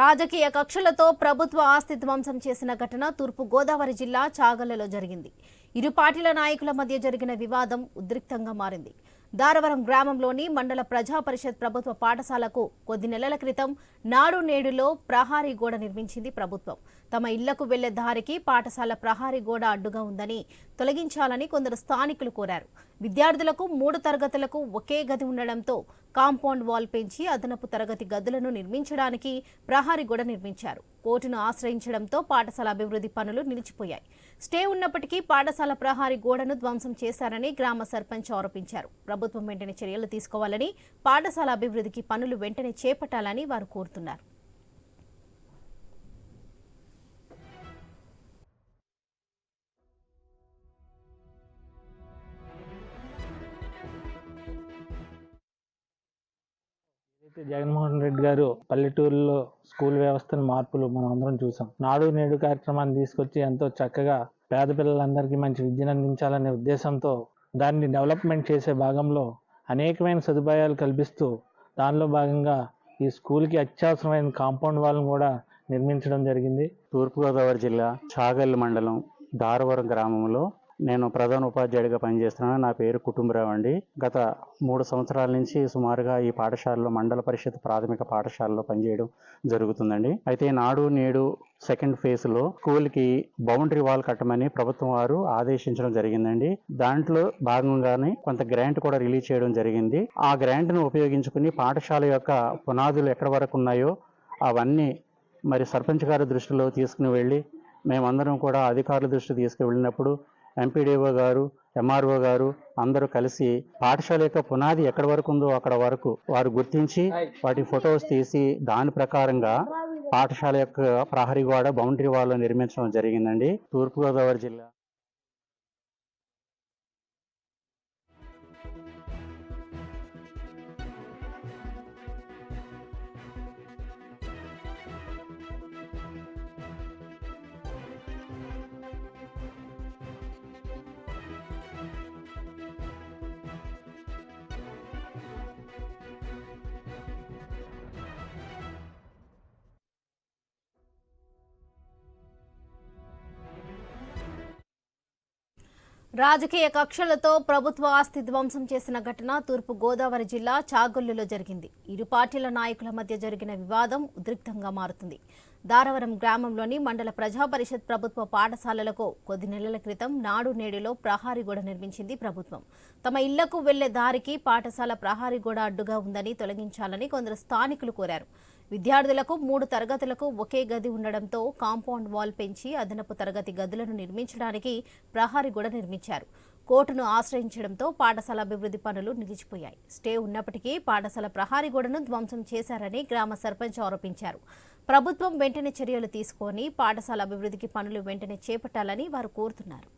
రాజకీయ కక్షలతో ప్రభుత్వ ఆస్తి ధ్వంసం చేసిన ఘటన తూర్పు గోదావరి జిల్లా చాగలలో జరిగింది. ఇరు పార్టీల నాయకుల మధ్య జరిగిన వివాదం ఉద్రిక్తంగా మారింది. దారవరం గ్రామంలోని మండల ప్రజా పరిషత్ ప్రభుత్వ పాఠశాలకు కొద్ది నెలల క్రితం నాడు నేడులో ప్రహారీ గోడ నిర్మించింది ప్రభుత్వం. తమ ఇళ్ళకు వెళ్ళే దారికి పాఠశాల ప్రహారీ గోడ అడ్డుగా ఉందని తొలగించాలని కొందరు స్థానికులు కోరారు. విద్యార్థులకు మూడు తరగతులకు ఒకే గది ఉండడంతో కాంపౌండ్ వాల్ పెంచి అదనపు తరగతి గదులను నిర్మించడానికి ప్రహారీ గోడ నిర్మించారు. కోర్టును ఆశ్రయించడంతో పాఠశాల అభివృద్ధి పనులు నిలిచిపోయాయి. స్టే ఉన్నప్పటికీ పాఠశాల ప్రహారీ గోడను ధ్వంసం చేశారని గ్రామ సర్పంచ్ ఆరోపించారు. ప్రభుత్వం వెంటనే చర్యలు తీసుకోవాలని పాఠశాల అభివృద్ధికి పనులు వెంటనే చేపట్టాలని వారు కోరుతున్నారు. అయితే జగన్మోహన్ రెడ్డి గారు పల్లెటూరులో స్కూల్ వ్యవస్థను మార్పులు మనం అందరం చూసాం. నాడు నేడు కార్యక్రమాన్ని తీసుకొచ్చి ఎంతో చక్కగా పేద పిల్లలందరికీ మంచి విద్యను అందించాలనే ఉద్దేశంతో దాన్ని డెవలప్మెంట్ చేసే భాగంలో అనేకమైన సదుపాయాలు కల్పిస్తూ దానిలో భాగంగా ఈ స్కూల్కి అత్యవసరమైన కాంపౌండ్ వాళ్ళను కూడా నిర్మించడం జరిగింది. తూర్పుగోదావరి జిల్లా చాగల్లు మండలం దారవరం గ్రామంలో నేను ప్రధాన ఉపాధ్యాయుడిగా పనిచేస్తున్నాను. నా పేరు కుటుంబరావు అండి. గత మూడు సంవత్సరాల నుంచి సుమారుగా ఈ పాఠశాలలో మండల పరిషత్ ప్రాథమిక పాఠశాలలో పనిచేయడం జరుగుతుందండి. అయితే నాడు నేడు సెకండ్ ఫేజ్లో స్కూల్కి బౌండరీ వాల్ కట్టమని ప్రభుత్వం వారు ఆదేశించడం జరిగిందండి. దాంట్లో భాగంగానే కొంత గ్రాంట్ కూడా రిలీజ్ చేయడం జరిగింది. ఆ గ్రాంట్ను ఉపయోగించుకుని పాఠశాల యొక్క పునాదులు ఎక్కడ వరకు ఉన్నాయో అవన్నీ మరి సర్పంచ్ గారి దృష్టిలో తీసుకుని వెళ్ళి మేమందరం కూడా అధికారుల దృష్టి తీసుకువెళ్ళినప్పుడు ఎంపీడీఓ గారు ఎంఆర్ఓ గారు అందరూ కలిసి పాఠశాల యొక్క పునాది ఎక్కడి వరకు ఉందో అక్కడ వరకు వారు గుర్తించి వాటి ఫొటోస్ తీసి దాని ప్రకారంగా పాఠశాల యొక్క ప్రహరీ గోడ బౌండరీ వాళ్ళు నిర్మించడం జరిగిందండి. తూర్పుగోదావరి జిల్లా రాజకీయ కక్షలతో ప్రభుత్వ ఆస్తి ధ్వంసం చేసిన ఘటన తూర్పు గోదావరి జిల్లా చాగొల్లులో జరిగింది. ఇరు పార్టీల నాయకుల మధ్య జరిగిన వివాదం ఉద్రిక్తంగా మారుతుంది. దారవరం గ్రామంలోని మండల ప్రజా పరిషత్ ప్రభుత్వ పాఠశాలలకు కొద్ది నెలల క్రితం నాడు నేడులో ప్రహారీ గోడ నిర్మించింది ప్రభుత్వం. తమ ఇళ్ళకు వెళ్ళే దారికి పాఠశాల ప్రహారీ గోడ అడ్డుగా ఉందని తొలగించాలని కొందరు స్థానికులు కోరారు. విద్యార్థులకు మూడు తరగతులకు ఒకే గది ఉండడంతో కాంపౌండ్ వాల్ పెంచి అదనపు తరగతి గదులను నిర్మించడానికి ప్రహారీ కూడా నిర్మించారు. కోర్టును ఆశ్రయించడంతో పాఠశాల అభివృద్ధి పనులు నిలిచిపోయాయి. స్టే ఉన్నప్పటికీ పాఠశాల ప్రహారీ గోడను ధ్వంసం చేశారని గ్రామ సర్పంచ్ ఆరోపించారు. ప్రభుత్వం వెంటనే చర్యలు తీసుకొని పాఠశాల అభివృద్ధికి పనులు వెంటనే చేపట్టాలని వారు కోరుతున్నారు.